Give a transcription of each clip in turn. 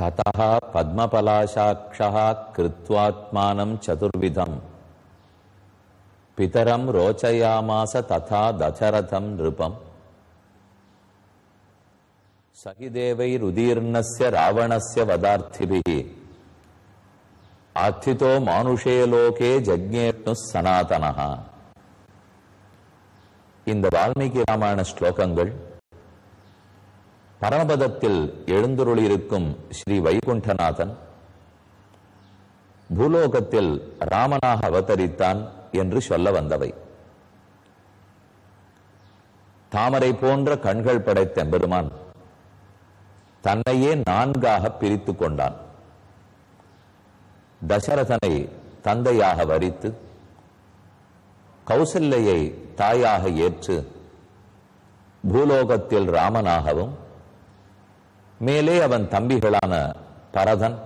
ததா பத்மபலாசாட்சா கிருத்வாத்மானம் சதுர்விதம் பிதரம் ரோச்சயாமாச ததா தசரதம் நிருபம் சகிதேவைருதீர்ணஸ்ய ராவணஸ்ய வதார்த்திபிஹி ஆத்திதோ மானுஷே லோகே ஜக்ஞேஷ்ணு சனாதனஹா இந்த வால்மீகி ராமாயண ஸ்லோகங்கள் பரமபதத்தில் எழுந்துருளிருக்கும் ஸ்ரீ வைகுண்டநாதன் பூலோகத்தில் ராமனாக அவதரித்தான் என்று சொல்ல வந்தவை. தாமரை போன்ற கண்கள் படைத்த பெருமான் தன்னையே நான்காக பிரித்து கொண்டான். தசரதனை தந்தையாக வரித்து கௌசல்யை தாயாக ஏற்று பூலோகத்தில் ராமனாகவும் மேலே அவன் தம்பிகளான பரதன்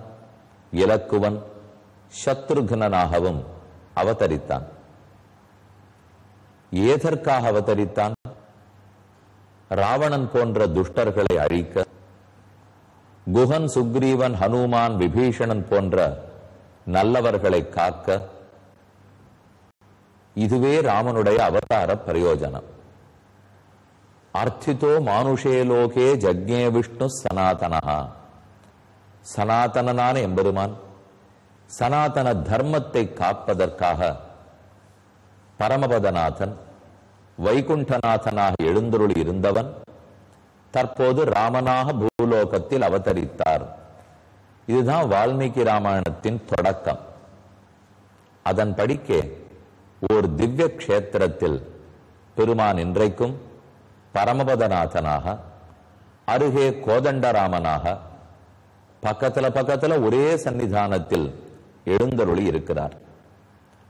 இலக்குவன் சத்ருகனாகவும் அவதரித்தான். ஏதற்காக அவதரித்தான்? ராவணன் போன்ற துஷ்டர்களை அழிக்க குகன் சுக்ரீவன் ஹனுமான் விபீஷணன் போன்ற நல்லவர்களை காக்க இதுவே ராமனுடைய அவதார பிரயோஜனம். அர்த்திதோ மானுஷே லோகே ஜக்ஞே விஷ்ணு சனாதனஹா சனாதனனான எம்பெருமான் சனாதன தர்மத்தை காப்பதற்காக பரமபதநாதன் வைகுண்டநாதனாக எழுந்தருள் இருந்தவன் தற்போது ராமனாக பூலோகத்தில் அவதரித்தார். இதுதான் வால்மீகி ராமாயணத்தின் தொடக்கம். அதன்படிக்கே ஓர் திவ்ய கஷேத்திரத்தில் பெருமான் இன்றைக்கும் பரமபதநாதனாக அருகே கோதண்டராமனாக பக்கத்துல பக்கத்துல ஒரே சன்னிதானத்தில் எழுந்தருளி இருக்கிறார்.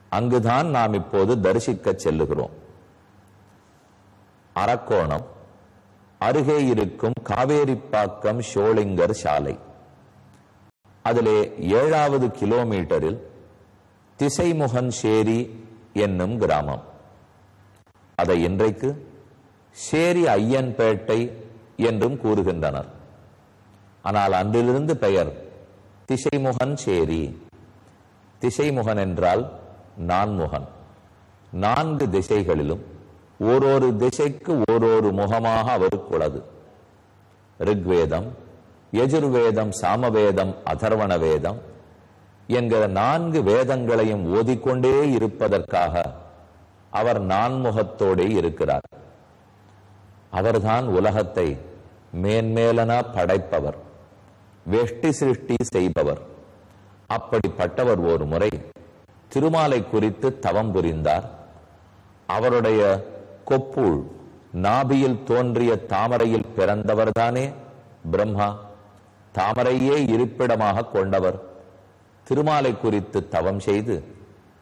அங்குதான் நாம் இப்போது தரிசிக்க செல்லுகிறோம். அரக்கோணம் அருகே இருக்கும் காவேரிப்பாக்கம் ஷோளிங்கர் சாலை. அதிலே ஏழாவது கிலோமீட்டரில் திசைமுகன் சேரி என்னும் கிராமம். அதை இன்றைக்கு சேரி ஐயன்பேட்டை என்றும் கூறுகின்றனர். ஆனால் அன்றிலிருந்து பெயர் திசைமுகன் சேரி. திசைமுகன் என்றால் நான்முகன். நான்கு திசைகளிலும் ஓரொரு திசைக்கு ஓரொரு முகமாக அவருக்குள்ளது ரிக்வேதம் யஜுர்வேதம் சாமவேதம் அதர்வண வேதம் என்கிற நான்கு வேதங்களையும் ஓதிக்கொண்டே இருப்பதற்காக அவர் நான்முகத்தோடே இருக்கிறார். அவர்தான் உலகத்தை மேன்மேலன படைப்பவர் வெஷ்டி சிருஷ்டி செய்பவர். அப்படிப்பட்டவர் ஒரு முறை திருமாலை குறித்து தவம் புரிந்தார். அவருடைய கொப்புள் நாபியில் தோன்றிய தாமரையில் பிறந்தவர்தானே? பிரம்மா தாமரையே இருப்பிடமாக கொண்டவர். திருமாலை குறித்து தவம் செய்து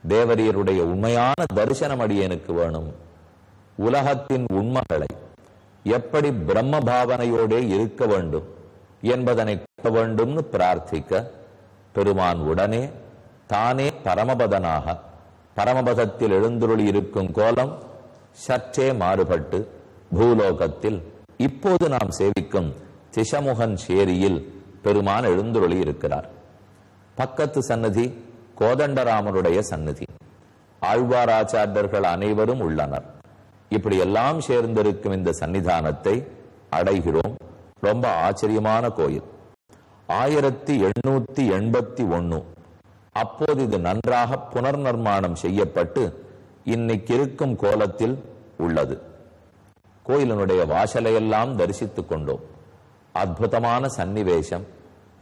தேவரியருடைய உண்மையான தரிசனம் அடியனுக்கு வேணும். உலகத்தின் உண்மைகளை எப்படி பிரம்ம பாவனையோடே இருக்க வேண்டும் என்பதனை கூட்ட வேண்டும்னு பிரார்த்திக்க பெருமான் உடனே தானே பரமபதனாக பரமபதத்தில் எழுந்துருளி இருக்கும் கோலம் சற்றே மாறுபட்டு பூலோகத்தில் இப்போது நாம் சேவிக்கும் திசமுகன் சேரியில் பெருமான் எழுந்துருளி இருக்கிறார். பக்கத்து சன்னதி கோதண்டராமனுடைய சன்னதி. ஆழ்வாராச்சாரியர்கள் அனைவரும் உள்ளனர். இப்படி எல்லாம் சேர்ந்திருக்கும் இந்த சன்னிதானத்தை அடைகிறோம். ரொம்ப ஆச்சரியமான கோயில். ஆயிரத்தி எண்ணூத்தி எண்பத்தி ஒன்னு அப்போது இது நன்றாக புனர் நிர்மாணம் செய்யப்பட்டு இன்னைக்கு இருக்கும் கோலத்தில் உள்ளது. கோயிலினுடைய வாசலையெல்லாம் தரிசித்துக் கொண்டோம். அற்புதமான சன்னிவேசம்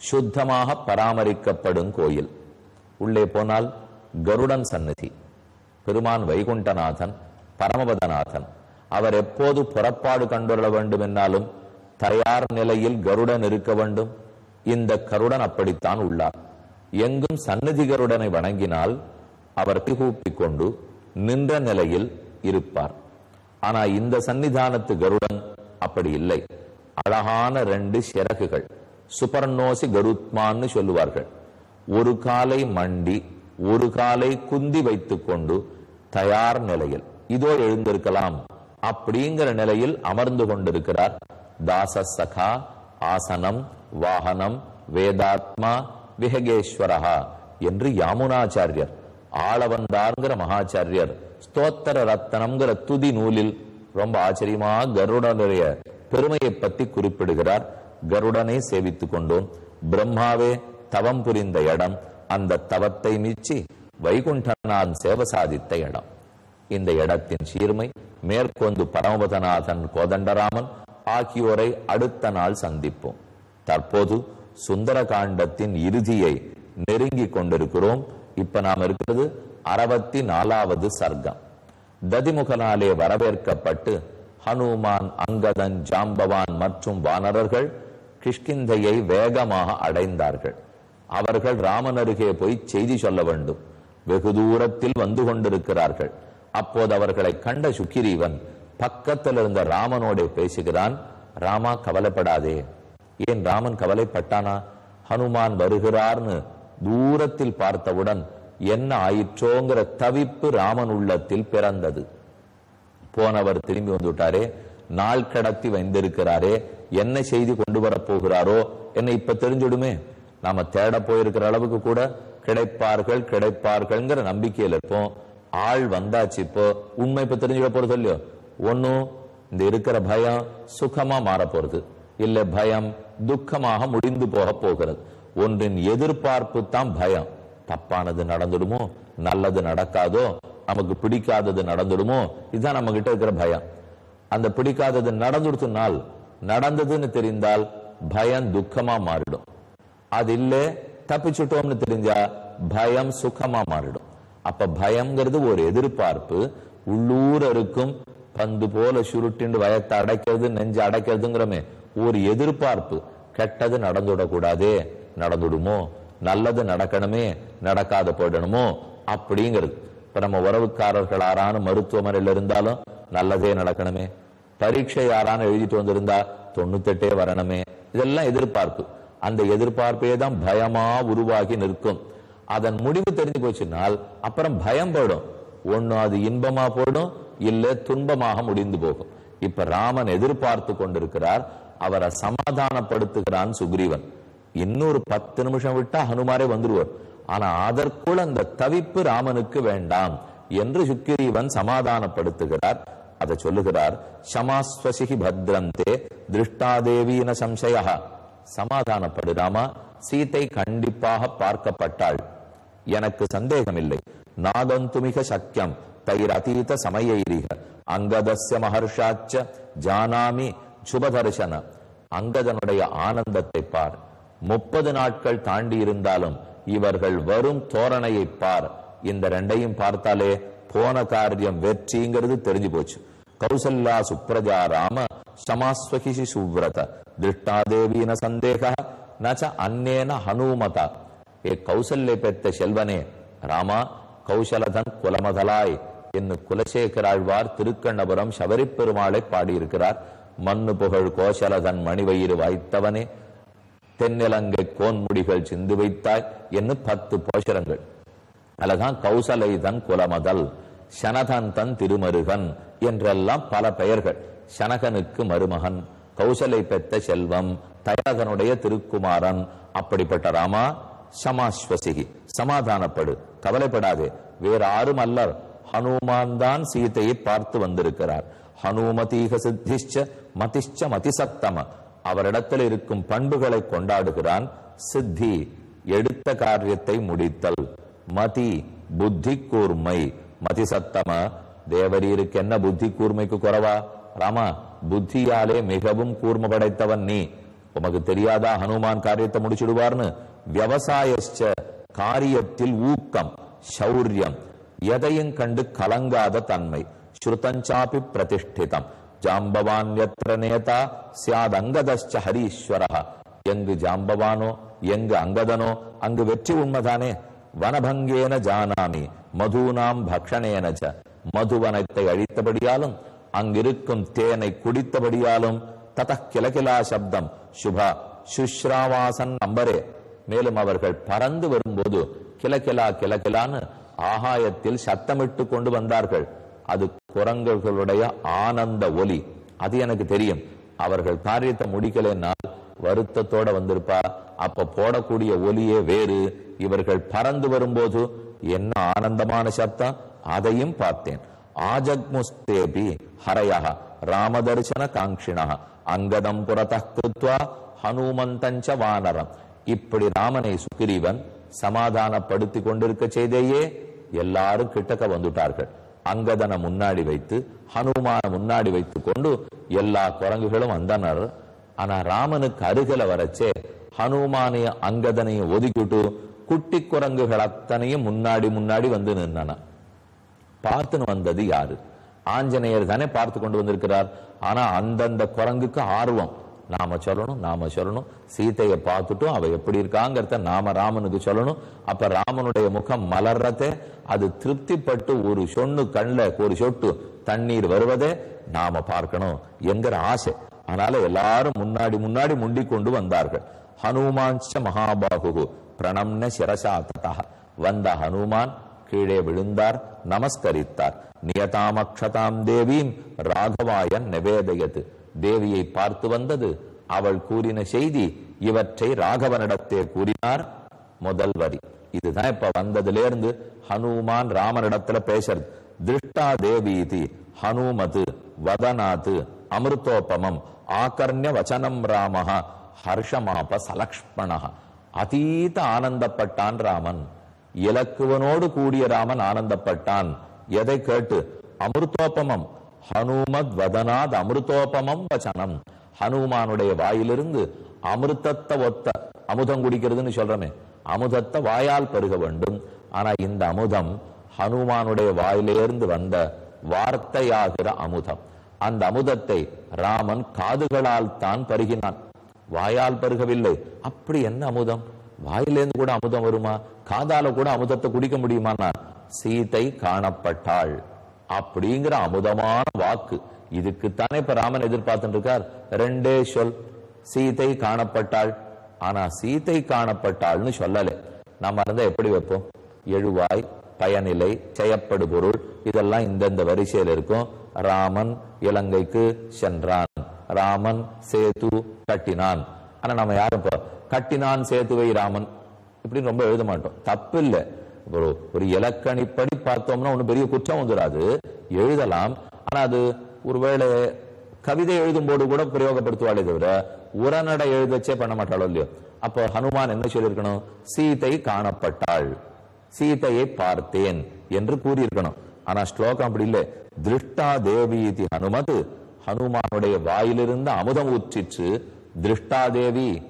சுத்தமாக பராமரிக்கப்படும் கோயில். உள்ளே போனால் கருடன் சந்நிதி பெருமான் வைகுண்டநாதன் பரமபதநாதன். அவர் எப்போது புறப்பாடு கண்டுள்ள வேண்டும் என்னாலும் தயார் நிலையில் கருடன் இருக்க வேண்டும். இந்த கருடன் அப்படித்தான் உள்ளார். எங்கும் சந்நிதி கருடனை வணங்கினால் அவர் திகூப்பிக் கொண்டு நின்ற நிலையில் இருப்பார். ஆனா இந்த சன்னிதானத்து கருடன் அப்படி இல்லை. அழகான ரெண்டு சிறகுகள். சுபர்ணோசி கருத்மான்னு சொல்லுவார்கள். ஒரு காலை மண்டி ஒரு காலை குந்தி வைத்துக் கொண்டு தயார் நிலையில். இதோ எழுந்திருக்கலாம். அப்படிங்கிற நிலையில் அமர்ந்து கொண்டிருக்கிறார். தாச சகா ஆசனம் வாகனம் வேதாத்மா விஹகேஸ்வரஹா என்று யாமுனாச்சாரியர் ஆளவந்தார்ங்கிற மகாச்சாரியர் ஸ்தோத்தர ரத்தனம்ங்கிற துதி நூலில் ரொம்ப ஆச்சரியமா கருடனுடைய பெருமையை பத்தி குறிப்பிடுகிறார். கருடனை சேவித்துக் கொண்டோம். பிரம்மாவே தவம் புரிந்த இடம். அந்த தவத்தை மீச்சி வைகுண்டனான் சேவ சாதித்த இடம். இந்த இடத்தின் சீர்மை மேற்கொண்டு பரமபதநாதன் கோதண்டராமன் ஆகியோரை அடுத்த நாள் சந்திப்போம். தற்போது சுந்தர காண்டத்தின் இறுதியை நெருங்கி கொண்டிருக்கிறோம். இப்ப நாம் இருக்கிறது அறுபத்தி நாலாவது சர்க்கம். ததிமுகனாலே வரவேற்கப்பட்டு ஹனுமான் அங்கதன் ஜாம்பவான் மற்றும் வானரர்கள் கிஷ்கிந்தையை வேகமாக அடைந்தார்கள். அவர்கள் ராமன் அருகே போய் செய்தி சொல்ல வேண்டும். வெகு தூரத்தில் வந்து கொண்டிருக்கிறார்கள். அப்போது அவர்களை கண்ட சுக்கிரீவன் பக்கத்தில் இருந்த ராமனோட பேசுகிறான் ராமா கவலைப்படாதே. ஏன் ராமன் கவலைப்பட்டானா? ஹனுமான் வருகிறார்னு தூரத்தில் பார்த்தவுடன் என்ன ஆயிற்றோங்கிற தவிப்பு ராமன் உள்ளத்தில் பிறந்தது. போனவர் திரும்பி வந்துட்டாரே நாள் கடத்தி வந்திருக்கிறாரே என்ன செய்தி கொண்டு வரப் போகிறாரோ? என்ன இப்ப தெரிஞ்சுடுமே. நாம தேட போயிருக்கிற அளவுக்கு கூட கிடைப்பார்கள் கிடைப்பார்கள்ங்கிற நம்பிக்கையில் இருப்போம். ஆள் வந்தாச்சு இப்போ உண்மை இப்ப தெரிஞ்சுக்க போறது இல்லையோ ஒன்னும் இந்த இருக்கிற பயம் சுகமா மாற போறது இல்ல பயம் துக்கமாக முடிந்து போக போகிறது. ஒன்றின் எதிர்பார்ப்பு தான் பயம். தப்பானது நடந்துடுமோ? நல்லது நடக்காதோ? நமக்கு பிடிக்காதது நடந்துடுமோ? இதுதான் நம்ம கிட்ட இருக்கிற பயம். அந்த பிடிக்காதது நடந்துடுத்துனால் நடந்ததுன்னு தெரிந்தால் பயம் துக்கமா மாறிடும். அது இல்ல தப்பிச்சுட்டோம்னு தெரிஞ்சா பயம் சுகமா மாறிடும். அப்ப பயம்ங்கிறது ஒரு எதிர்பார்ப்பு. உள்ளூர் இருக்கும் பந்து போல சுருட்டிண்டு வயத்தை அடைக்கிறது நெஞ்சு அடைக்கிறதுங்கிறமே ஒரு எதிர்பார்ப்பு. கெட்டது நடந்துடக்கூடாதே. நடந்துடுமோ? நல்லது நடக்கணுமே? நடக்காத போயிடணுமோ? அப்படிங்கிறது. இப்ப நம்ம உறவுக்காரர்கள் ஆறான மருத்துவமனையில் இருந்தாலும் நல்லதே நடக்கணுமே. பரீட்சை யாரான எழுதிட்டு வந்திருந்தா தொண்ணூத்தெட்டே வரணுமே. இதெல்லாம் எதிர்பார்ப்பு. அந்த எதிர்பார்ப்பே தான் பயமா உருவாகி நிற்கும். அதன் முடிவு தெரிஞ்சு போச்சுனால் அப்புறம் பயம் போடும் ஒண்ணு அது இன்பமா போடும் இல்ல துன்பமாக முடிந்து போகும். இப்ப ராமன் எதிர்பார்த்து கொண்டிருக்கிறார் அவரை சமாதானப்படுத்துகிறான் சுக்ரீவன். இன்னொரு பத்து நிமிஷம் விட்டா ஹனுமாரே வந்துருவார். ஆனா அதற்குள் அந்த தவிப்பு ராமனுக்கு வேண்டாம் என்று சுக்கிரீவன் சமாதானப்படுத்துகிறார். அதை சொல்லுகிறார் சமாஸ்வசிகி பத்ரந்தே திருஷ்டாதேவியின சம்சயா சமாதானப்படுறாமா சீத்தை கண்டிப்பாக பார்க்கப்பட்டாள். எனக்கு சந்தேகமில்லை. நாதந்துமிக சக்கியம். தைர் அதீத சமயைரிக அங்கதஸ்ய மகர்ஷாச்ச ஜானாமி சுபதர்சன அங்கதனுடைய ஆனந்தத்தை பார். முப்பது நாட்கள் தாண்டி இருந்தாலும் இவர்கள் வரும் தோரணையை பார். இந்த ரெண்டையும் பார்த்தாலே போன காரியம் வெற்றிங்கிறது தெரிஞ்சு போச்சு. கௌசல்யா சுப்ரஜா ராம சமாஸ்வகிஷி சுவ்ரத. திருஷ்டாதேவீன சந்தேக நச்ச அன்னேன ஹனுமதா. ஏ கௌசல்ய பெத்த செல்வனே ராமா கௌசலதன் குலமதலாய் என்று குலசேகராழ்வார் திருக்கண்ணபுரம் சபரிப்பெருமாளை பாடியிருக்கிறார். மண்ணு புகழ் கோசலதன் மணிவயிறு வாய்த்தவனே தென்னிலங்கை கோன்முடிகள் சிந்து வைத்தாய் என்று பத்து போஷரங்கள். அதுதான் கௌசலை தன் குலமதல் சனதன் தன் திருமருகன் என்றெல்லாம் பல பெயர்கள். சனகனுக்கு மருமகன் கௌசலை பெத்த செல்வம் தயகனுடைய திருக்குமாரன். அப்படிப்பட்ட ராமா சமாஸ்வசிகி சமாதானப்படு கவலைப்படாது. வேற யாரும் அல்லர். ஹனுமான் தான் சீதையை பார்த்து வந்திருக்கிறார். ஹனுமதீக சித்திஷ்ட மதிஷ்ட மதிசத்தம. அவரிடத்தில் இருக்கும் பண்புகளை கொண்டாடுகிறான் சித்தி. எடுத்த காரியத்தை முடித்தல். மதி புத்தி கூர்மை. மதிசத்தம தேவரீருக்கு என்ன புத்தி கூர்மைக்கு குறவா? ராமா புத்தியாலே மிகவும் கூர்ம படைத்தவன் நீ. உமக்கு தெரியாதா ஹனுமான் காரியத்தை முடிச்சிடுவார்னு? விவசாயச்ச காரியத்தில் ஊக்கம் சௌரியம் எதையும் கண்டு கலங்காத தன்மை. ஸ்ருதஞ்சாபி பிரதிஷ்டிதம். ஜாம்பவான் எத்திர நேதா சியாத் அங்கதஸ்ச ஹரீஸ்வர எங்கு ஜாம்பவானோ எங்கு அங்கதனோ அங்கு வெற்றி உண்மைதானே? வனபங்கேன ஜானாமி மதுனாம் பக்ஷணேன மதுவனத்தை அழித்தபடியாலும் அங்கிருக்கும் தேனை குடித்தபடியாலும் தத கிலகிலா சப்தம். சுபா சுஷ்ராவாசன் நம்பரே. மேலும் அவர்கள் பறந்து வரும்போது கிலகிலா கிலகிலான்னு ஆகாயத்தில் சத்தமிட்டு கொண்டு வந்தார்கள். அது குரங்குகளுடைய ஆனந்த ஒலி. அது எனக்கு தெரியும். அவர்கள் காரியத்தை முடிக்கலைன்னால் வருத்தத்தோட வந்திருப்பா. அப்ப போடக்கூடிய ஒலியே வேறு. இவர்கள் பறந்து வரும்போது என்ன ஆனந்தமான சப்தம் அதையும் பார்த்தேன். ஆஜக்முஸ்தேபி ஹரயः ராமதர்சன காங்கிணா அங்கதம் புறத்தः கிருத்வா ஹனுமந்தஞ்ச வானரம். இப்படி ராமனை சுக்கிரீவன் சமாதானப்படுத்தி கொண்டிருக்க செய்தேயே. எல்லாரும் கிட்டக்க வந்துட்டார்கள். அங்கதனை முன்னாடி வைத்து ஹனுமான முன்னாடி வைத்துக் கொண்டு எல்லா குரங்குகளும் வந்தனர். ஆனா ராமனுக்கு அருகில வரச்சே ஹனுமானையும் அங்கதனையும் ஒதுக்கிட்டு குட்டி குரங்குகள் அத்தனையும் முன்னாடி முன்னாடி வந்து நின்றன. பார்த்துன்னு வந்தது யாரு? ஆஞ்சநேயர் தானே பார்த்து கொண்டு வந்திருக்கிறார். ஆனா அந்தந்த குரங்குக்கு ஆர்வம். நாம சொல்லணும் நாம சொல்லணும். சீதையை பார்த்துட்டும் அவ எப்படி இருக்காங்கிறத நாம ராமனுக்கு சொல்லணும். அப்ப ராமனுடைய முகம் மலர்றதே அது திருப்திப்பட்டு ஒரு சொன்னு கண்ல ஒரு சொட்டு தண்ணீர் வருவதே நாம பார்க்கணும் என்கிற ஆசை. அதனால எல்லாரும் முன்னாடி முன்னாடி முண்டிக் கொண்டு வந்தார்கள். ஹனுமான்ச்ச மகாபாகு பிரணம்ன சிரசா ததா. வந்த ஹனுமான் கீழே விழுந்தார் நமஸ்கரித்தார். நியதாமக்ஷதாம் தேவீம் ராகவாயன் நிவேதயது. தேவியை பார்த்து வந்தது. அவள் கூறின செய்தி இவற்றை ராகவனிடத்தே கூறினார் முதல் வரி இதுதான் இப்ப வந்ததுல இருந்து ஹனுமான் ராமனிடத்துல பேசுறது. திருஷ்டா தேவி இது ஹனுமது வதனாது அமிர்தோபமம் ஆகர்ணிய வச்சனம் ராமஹ ஹர்ஷமாப சலக்ஷ்மணா அதீத ஆனந்தப்பட்டான் ராமன். இலக்குவனோடு கூடிய ராமன் ஆனந்தப்பட்டான். எதை கேட்டு? அமிர்தோபமம். ஹனுமத் வதனாத் அமிர்தோபமம் வச்சனம் ஹனுமானுடைய வாயிலிருந்து அமிர்தத்தை ஒத்த அமுதம் குடிக்கிறதுன்னு சொல்றமே அமுதத்தை வாயால் பருக வேண்டும். ஆனா இந்த அமுதம் ஹனுமானுடைய வாயிலிருந்து வந்த வார்த்தையாகிற அமுதம். அந்த அமுதத்தை ராமன் காதுகளால் தான் பருகினான். வாயால் பருகவில்லை. அப்படி என்ன அமுதம்? வாயிலேருந்து கூட அமுதம் வருமா? காதால கூட அமுதத்தை குடிக்க முடியுமானா? சீதை காணப்பட்டாள். அப்படிங்கிற அமுதமான வாக்கு. இதுக்குத்தானே இப்ப ராமன் எதிர்பார்த்துட்டு இருக்கார் ரெண்டே சொல். சீதை காணப்பட்டாள். ஆனா சீதை காணப்பட்டாள்னு சொல்லல. நம்ம இருந்தா எப்படி வைப்போம்? எழுவாய் பயனிலை செயப்படு பொருள் இதெல்லாம் இந்தந்த வரிசையில் இருக்கும். ராமன் இலங்கைக்கு சென்றான். ராமன் சேது கட்டினான். ஆனா நம்ம யாரும் கட்டினான் சேதுவை ராமன். இப்படின்னு ரொம்ப எழுத மாட்டோம். தப்பு இல்லை ஒரு ஒரு இலக்கணிப்படி பார்த்தோம்னா ஒன்றும் பெரிய குற்றம் வந்துடாது எழுதலாம். ஆனா அது ஒருவேளை கவிதை எழுதும் போது கூட பிரயோகப்படுத்துவாளே தவிர உரநடை எழுதச்சே பண்ண மாட்டாளோ இல்லையோ? அப்போ ஹனுமான் என்ன சொல்லியிருக்கணும்? சீதை காணப்பட்டாள். சீதையை பார்த்தேன் என்று கூறியிருக்கணும். ஆனா ஸ்லோகம் அப்படி இல்லை. திருஷ்டா தேவி இது ஹனுமது. ஹனுமானுடைய வாயிலிருந்து அமுதம் ஊற்றிற்று. திருஷ்டா தேவி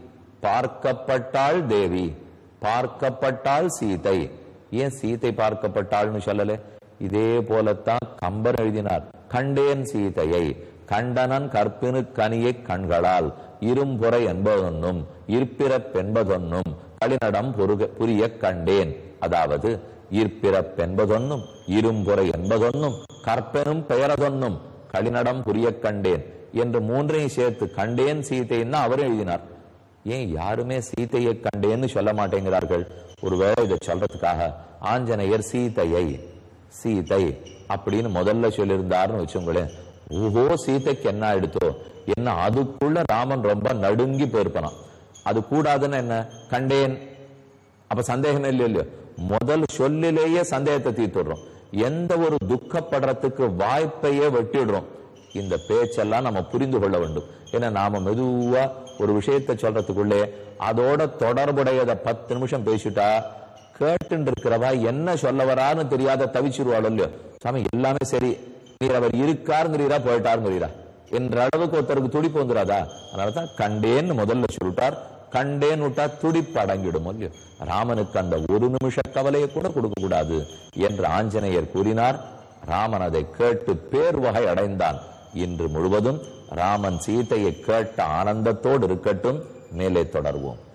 பார்க்கப்பட்டாள் தேவி பார்க்கப்பட்டாள் சீதை. ஏன் சீதை பார்க்கப்பட்டாள்னு சொல்லல? இதே போலத்தான் கம்பர் எழுதினார். கண்டேன் சீதையை கண்டனன் கற்பினு கனியை கண்களால் இரும்புறை என்பதொன்னும் இருப்பிறப்பென்பதொன்னும் களிநடம் புரிய கண்டேன். அதாவது ஈர்ப்பிறப்பென்பதொன்னும் இரும்புறை என்பதொன்னும் கற்பெனும் பெயரதொன்னும் களிநடம் புரிய கண்டேன். என்று மூன்றையும் சேர்த்து கண்டேன் சீதைன்னா அவரும் எழுதினார். ஏன் யாருமே சீதையை கண்டேன்னு சொல்ல மாட்டேங்கிறார்கள்? ஒருவேளை இதை சொல்றதுக்காக ஆஞ்சநேயர் சீதையை சீதை அப்படின்னு முதல்ல சொல்லியிருந்தாருன்னு வச்சுங்களேன் ஓஹோ சீதைக்கு என்ன ஆயிடுத்தோ? என்ன அதுக்குள்ள ராமன் ரொம்ப நடுங்கி போயிருப்பான் அது கூடாதுன்னு என்ன? கண்டேன். அப்ப சந்தேகம் இல்லையோ இல்லையோ? முதல் சொல்லிலேயே சந்தேகத்தை தீர்த்துடுறோம். எந்த ஒரு துக்கப்படுறதுக்கு வாய்ப்பையே வெட்டிடுறோம். இந்த பேச்செல்லாம் நம்ம புரிந்து கொள்ள வேண்டும். ஏன்னா நாம மெதுவா ஒரு விஷயத்தை சொல்றதுக்குள்ளே அதோட தொடர்புடையத பத்து நிமிஷம் பேசிட்டா கேட்டு இருக்கிறவா என்ன சொல்ல வரான்னு தெரியாத தவிச்சிருவாள் இல்லையோ? சாமி எல்லாமே சரி. நீர் அவர் இருக்காருங்கிறீரா போயிட்டாருங்கிறீரா? என்ற அளவுக்கு ஒருத்தருக்கு துடிப்பு வந்துடாதா அதனாலதான் கண்டேன்னு முதல்ல சொல்லிட்டார். கண்டேன் விட்டா துடிப்பு அடங்கிடும் இல்லையோ? ராமனுக்கு அந்த ஒரு நிமிஷ கவலையை கூட கொடுக்க கூடாது என்று ஆஞ்சநேயர் கூறினார். ராமன் அதை கேட்டு பேர் வகை அடைந்தான். இன்று முழுவதும் ராமன் சீதையை கேட்ட ஆனந்தத்தோடு இருக்கட்டும் மேலே தொடர்வோம்.